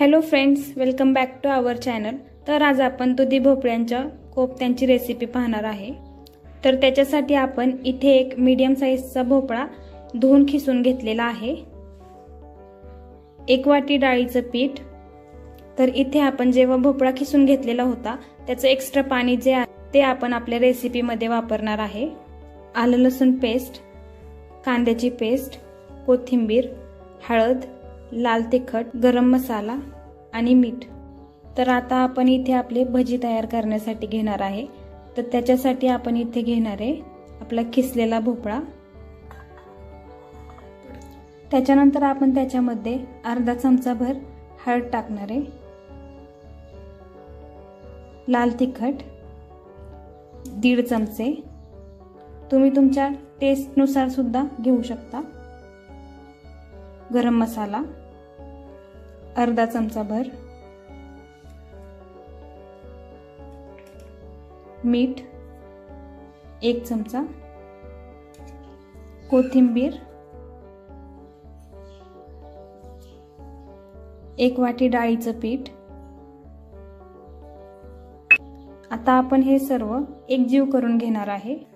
Hello friends welcome back to our channel तर आज आपण दुधी भोपळ्यांच्या कोफ्त्यांची रेसिपी पाहणार आहे. तर त्याच्यासाठी आपण इथे एक मीडियम साईजचा भोपळा धुवून खिसून घेतलेला आहे. एक वाटी डाळीचं पीठ. तर इथे आपण जेव्हा भोपळा खिसून घेतलेला होता त्याचं एक्स्ट्रा पाणी जे आहे ते आपण आपल्या रेसिपीमध्ये वापरणार आहे. आलं लसूण पेस्ट कांद्याची पेस्ट कोथिंबीर हळद लाल तिखट गरम मसाला आणि मीठ. तर आता आपण इथे आपले भजी तयार करण्यासाठी घेणार आहे. तर त्याच्यासाठी आपण इथे घेणार आहे आपला किसलेला भोपळा. त्याच्यानंतर आपण त्याच्यामध्ये अर्धा चमचाभर हळद टाकणार आहे. लाल तिखट दीड चमचे. तुम्ही तुमच्या टेस्टनुसार सुद्धा घेऊ शकता. गरम मसाला. अर्धा चमचा भर. मीठ एक चमचा. कोथिंबीर एक वाटी डाळीचं पीठ. आता आपण हे सर्व एकजीव करून घेणार आहे.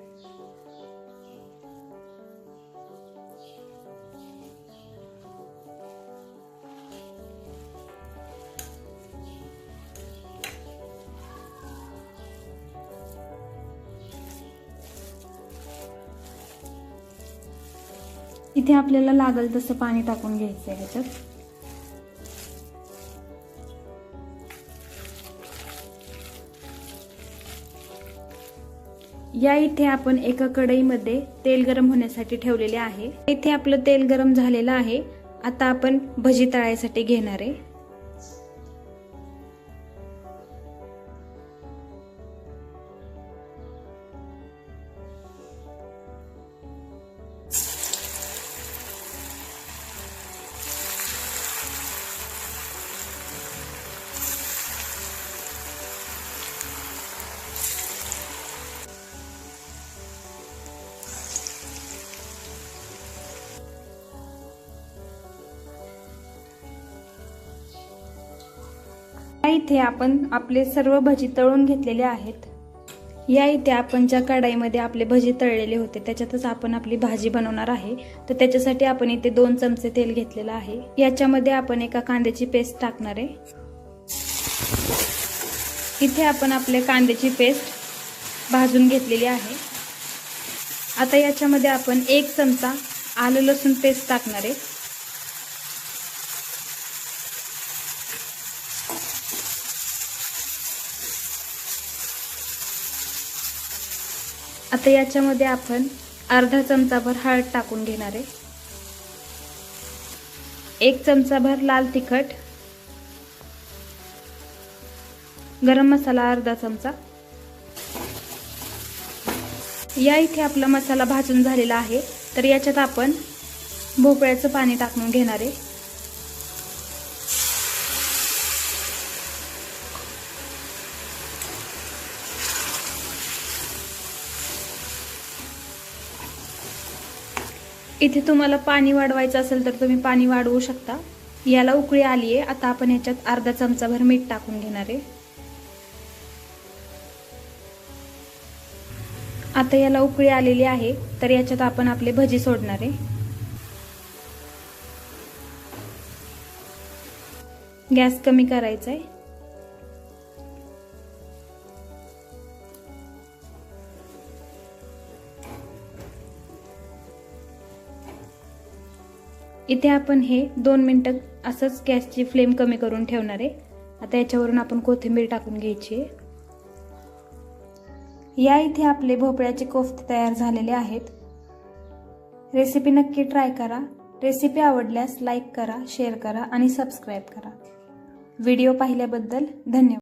इथे आपल्याला लागल तसं पाणी टाकून घ्यायचं आहे ह्याच्यात. या इथे आपण एका कढईमध्ये तेल गरम होण्यासाठी ठेवलेले आहे. इथे आपलं तेल गरम झालेलं आहे. आता आपण भजी तळायसाठी घेणार आहे. इथे आपण आपले सर्व भजी तळून घेतलेले आहेत. या इथे आपण ज्या कढाईमध्ये आपले भजी तळलेले होते त्याच्यातच आपण आपली भाजी बनवणार आहे. तर त्याच्यासाठी आपण इथे दोन चमचे तेल घेतलेलं आहे. याच्यामध्ये आपण एका कांद्याची पेस्ट टाकणार आहे. इथे आपण आपल्या कांद्याची पेस्ट भाजून घेतलेली आहे. आता याच्यामध्ये आपण एक चमचा आलं लसूण पेस्ट टाकणार आहे. आता याच्यामध्ये आपण अर्धा चमचाभर हळद टाकून घेणार आहे. एक चमचाभर लाल तिखट गरम मसाला अर्धा चमचा. या इथे आपला मसाला भाजून झालेला आहे तर याच्यात आपण भोपळ्याचं पाणी टाकून घेणार आहे. इथे तुम्हाला पाणी वाढवायचं असेल तर तुम्ही पाणी वाढवू शकता. याला उकळी आली आहे. आता आपण याच्यात अर्धा चमचाभर मीठ टाकून घेणार आहे. आता याला उकळी आलेली आहे. तर याच्यात आपण आपले भजी सोडणार आहे. गॅस कमी करायचा आहे इथे आपण हे दोन मिनटं असंच गॅसची फ्लेम कमी करून ठेवणार आहे. आता याच्यावरून आपण कोथिंबीर टाकून घ्यायची आहे. या इथे आपले भोपळ्याचे कोफ्ते तयार झालेले आहेत. रेसिपी नक्की ट्राय करा. रेसिपी आवडल्यास लाईक करा शेअर करा आणि सबस्क्राईब करा. व्हिडिओ पाहिल्याबद्दल धन्यवाद.